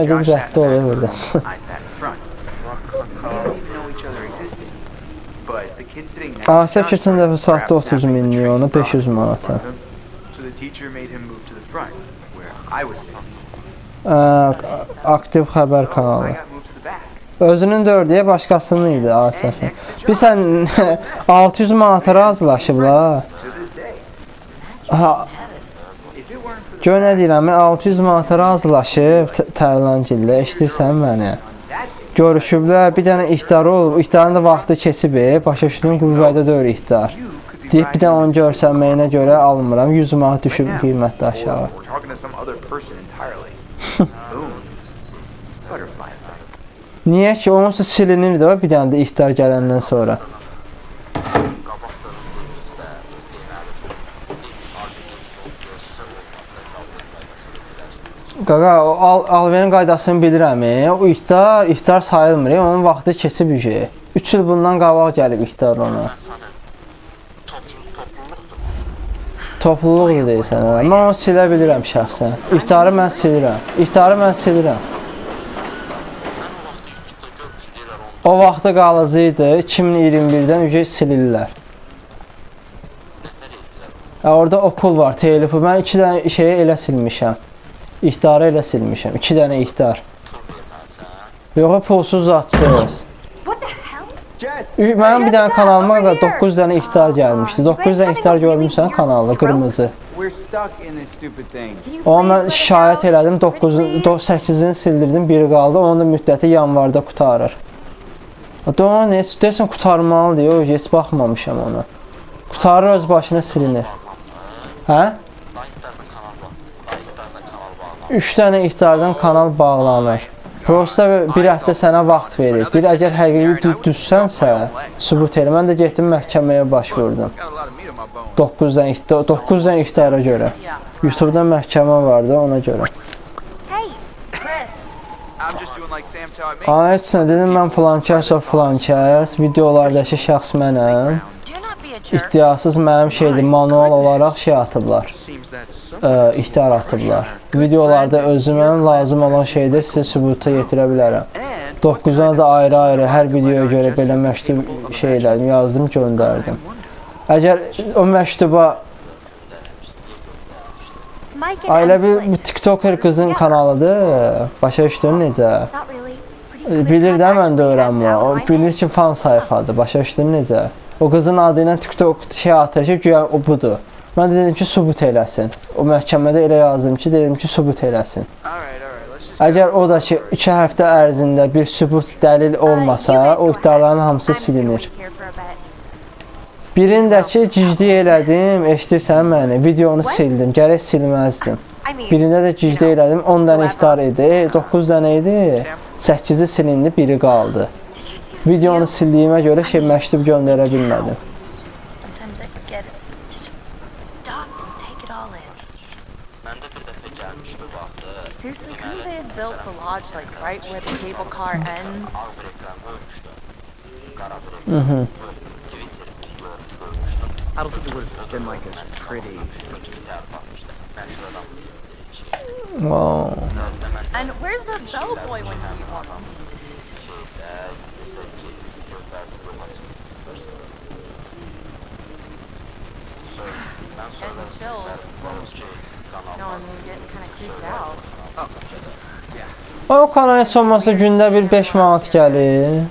in the olur back of the burada. Asya keçən dəfə started saatda 30 snapping the minlik, train ona brought 500 in manata. aktiv I kanalı. Özünün dördüyə başqasının idi Asəfin. Bilsən 600 manata razılaşıblar. Ha, If it weren't for the gör nə deyirəm, 600 manata razılaşıb T- Tərlancillə, eşidirsən məni? Görüşüblər, bir dənə ihtarı olub, ihtarın da vaxtı keçib, başa düşdün qüvvədə deyil be Deyib bir də onu görsənməyinə görə almıram, 100 manat düşüb qiymətdə aşağı. Niyə ki, onsuz silinir də bir dənə də ihtar gələndən sonra. Qaqa, al, alverin qaydasını bilirəm. e, O ihtar, ihtar sayılmır. e, Onun vaxtı keçib ücə. 3 il bundan qabaq gəlib ihtar ona. Topluluqdur deyirsən. hə. Mən onu silə bilirəm şəxsən. İhtarı mən silirəm. İhtarı mən silirəm. O vaxtı qalıcı idi. 2021-dən ücə silirlər. Ha, orada okul var, telifi. Mən 2 dənə şeyi elə silmişəm. İxtarı elə silmişəm. 2 dənə ixtar. Yox, pulsuz açsınız. Mənim bir dənə kanalıma da 9 dənə ixtar gəlmişdi. 9 dənə ixtar görmüsən kanalda, qırmızı. Onu mən şikayət elədim, 8-ini sildirdim, biri qaldı. Onun da müddəti yanvarda qutarır. Doğan, heç deyəsən qutarmalıdır, yox, heç baxmamışam ona. Qutarır öz başına silinir. Hə? 3 dənə iftardan kanal bağlanır. Prosta bir həftə sənə vaxt verir. Deyir, əgər həqiqi düzsənsə, sübut elə. Mən də getdim məhkəməyə baş vurdum. 9-dan iftar, 9-dan iftara görə. YouTube-da məhkəmə vardı ona görə. Ay, heç nə dedim, mən filankəs o filankəs, videolardakı şəxs mənəm. İhtiyarsız mənim şeydir, manual olaraq şey atıblar. Ə, ihtiyar atıblar. Videolarda özümə lazım olan şeydə sizə sübuta yetirə bilərəm. and 9-una da ayrı-ayrı hər videoya görə belə məktub şey elədim, yazdım, göndərdim. Əgər o məktuba ailə bir TikToker qızın kanalıdır. Başa düşdün necə? E, Bilir də mən də öyrənmə. bilir ki, fan sayfadır. Başa düşdün necə? O qızın adı ilə TikTok şey atır ki, güya o budur. Mən dedim ki, sübut eləsin. O məhkəmədə elə yazdım ki, dedim ki, sübut eləsin. Əgər o da ki, 2 həftə ərzində bir sübut dəlil olmasa, o iddiaların hamısı silinir. Birindəki gicdi elədim, eşidirsən məni, videonu sildim, gərək silməzdim. Birində də gicdi elədim, 10 dənə ihtar idi, 9 dənə idi, 8-i silindi, biri qaldı. Did you see this Videonu video? sildiyimə görə şey məktub vaxtı. Seriously, couldn't they have built the lodge like right where the cable car ends? Ağ bir ekran qoymuşdu. Qara bir ekran. Mhm. Twitter görmüş, görmüşdüm. I don't think it would have been like as pretty. Kötü bir tərif atmışdı. Məşhur adam. Wow. Özdə mən And where's the bellboy when you need one? No, getting kind of creeped out. O kanal heç olmasa gündə bir 5 manat gəlir.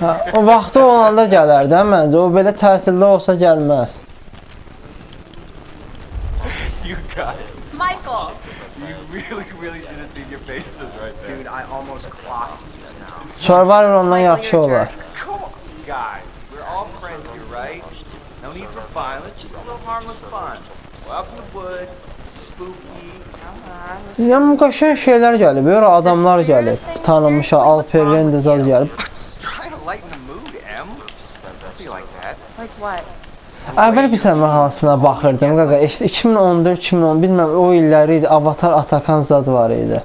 Hə, o vaxtı olanda gələr də məncə. O belə tətildə olsa gəlməz. İt. Michael! You really, really should have seen your faces right there. Dude, I almost clocked you just now. Survivor olar. jerk. Come on, guys. We're all friends here, right? No need for violence, just a little harmless fun. We're up in the woods, spooky. Come on. Yəni qəşəng şeylər gəlib. Ora adamlar gəlib. Tanınmış Alper gəlib. That. Like what? Əvvəl bilsən mən hansına baxırdım qaqa. İşte 2014, 2010 bilməm o illəri idi. Avatar Atakan zad var idi.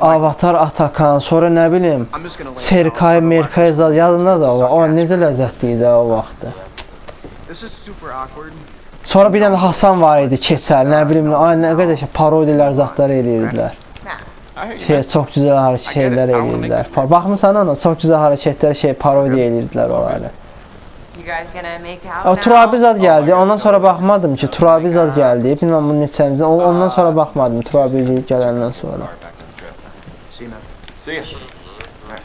Avatar Atakan, sonra nə bilim. Serkay, Merkay zad yadında da o. O necə ləzzətli idi o vaxtı. Sonra bir dənə Hasan var idi, keçəl, nə bilim, ay nə qədər şey parodilər zatlar eləyirdilər. Şey, çox gözəl hər şeylər I wanna make eləyirdilər. Baxmısan ona, çox gözəl hərəkətlər şey parodiya eləyirdilər onları. You guys gonna make out O now? Turabi zad gəldi. Ondan sonra baxmadım ki, Turabi zad gəldi. Bilmirəm bunun neçənci. o- Ondan sonra baxmadım Turabi gələndən sonra. See ya.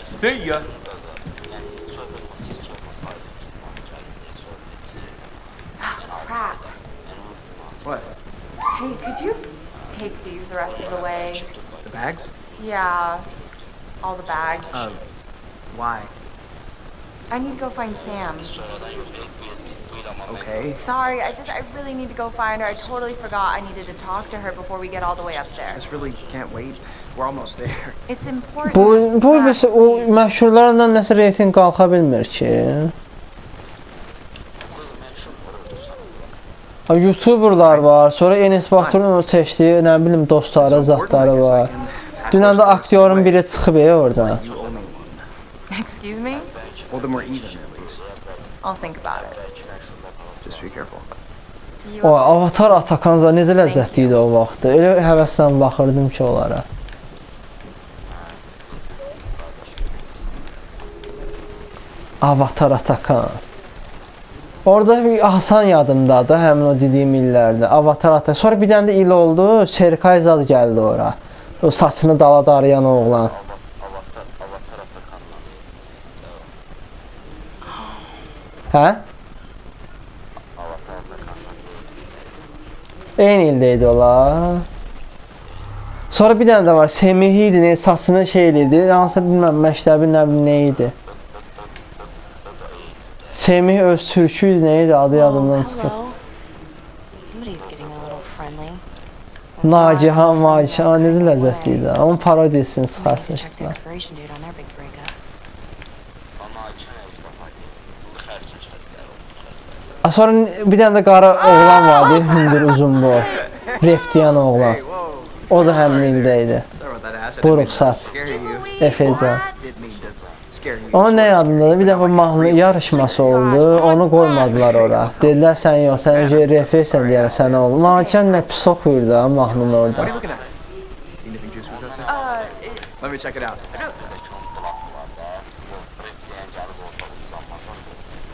See ya. Crap. What? Hey, could you take these the rest of the way? The bags? Yeah, all the bags. Uh, why? I need to go find Sam. Okay. Sorry, I just, I really need to go find her. I totally forgot I needed to talk to her before we get all the way up there. This really can't wait. We're almost there. It's important. Bu bu biz o məşhurlarla nəsə reyting qalxa bilmir ki. YouTuberlar var, sonra Enes Batur'un o çəkdiyi, nə bilim, dostları, zatları var. Dünən də aktyorun biri çıxıb me one. Excuse me? Well, then we're even at least. I'll think about it. Just be careful. O Avatar Atakanza necə ləzzətli idi o vaxtı. Elə həvəslə baxırdım ki onlara. Avatar Atakan. Orada bir Hasan yadımdadır, həmin o dediyim illərdə. Avatar Atakan. Sonra bir dənə də il oldu, Serkay zad gəldi ora. O saçını dala darayan oğlan. Avatar, Avatar Atakan'la. İldə idi ola. Sonra bir dənə də var, Semih idi, ne, saçını şey eləyirdi. Hansı bilim nə idi. Semih öz türkü idi, nə idi, adı yadımdan friendly. Nagihan, necə ləzzətli idi. Onun parodiyasını Maybe Sonra bir dənə də qara oğlan vardı, hündür uzun boy. Reptiyan oğlan. O da həmin ildə idi. Buruq saç. You. Onun nə yadındadır? Bir dəfə mahnı yarışması oldu. Onu qoymadılar ora. Dedilər sən yox, sən öncə refleksən deyən sənə oldu. Nagihan nə pis oxuyurdu ha mahnını orada. Let me check it out.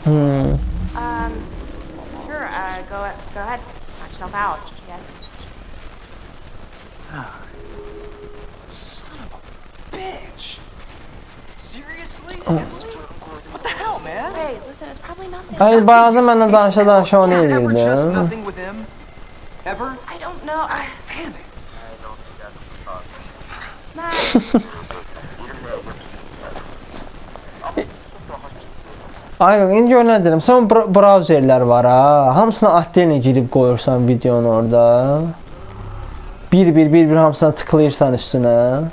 Hmm. um, uh, go, go ahead. Knock yourself out. Yes. Son of a bitch. Seriously? Emily? What the hell, man? Hey, listen, it's probably nothing. Ay bazen mənlə danışa danışa onu Is it ever just eləyirdi. nothing with him? Ever? I don't know. I, Damn it. Matt, Ay indi gör nə deyirəm. Sən bra brauzerlər var ha. Hamısına atlayla girib qoyursan videonu orada. Bir bir bir bir hamısına tıklayırsan üstünə.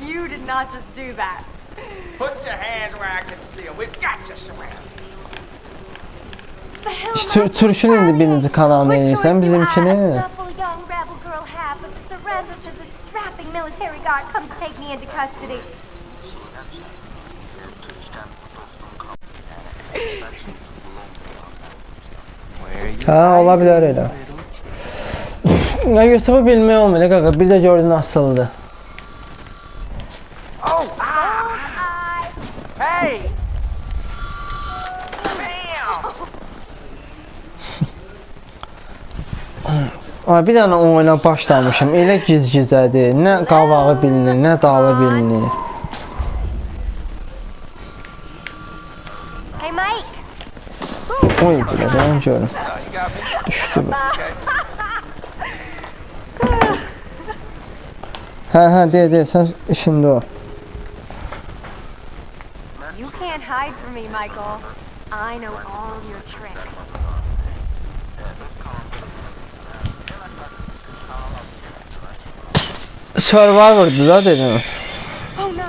you did not just do that. Put your hands where I can see them. We've got you surrounded. The hell İşte am I to Türk'ün tell indi you? birinci kanalını What choice eləyirsən do I, a bizimkini. supple young rebel girl, have but to surrender to the strapping military guard come to take me into custody? Where you Ha ola bilər elə. Ya YouTube bilmək olmuyor qaqa. Bir də gördün asıldı. Oh, ah! I Hey! Bam! Ay bir dənə oyuna başlamışım. Elə giz-gizədir. Nə qavağı bilinir, nə dalı bilinir. Oy, buradan görüm. Düşdü bu. Hə, hə, de, de, sən işində o. You can't hide from me, Michael. I know all your tricks. Survivor'dı da dedim. Oh no.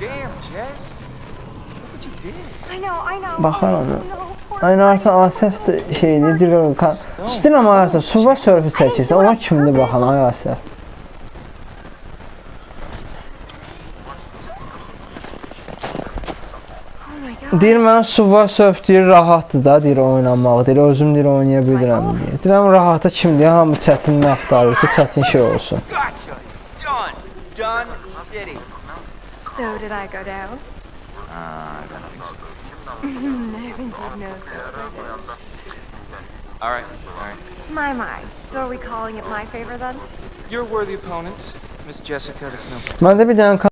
Damn Jess. Look what you did. I know, I know. Aynı arası Asef de şeydi, Dirkan. Üstün ama arası Survivor Surface seçilse. Ona kimdi bakalım Asef. Deyir mən suva sörf deyir rahatdır da deyir oynamaq. Deyir özüm deyir oynaya bilirəm deyir. Deyirəm rahata kimdir? Hamı çətinlik axtarır ki, çətin şey olsun. You'd know so. Alright, alright. My, my. So are we calling it my favor then? You're a worthy opponent, Miss Jessica. No Məndə bir dənə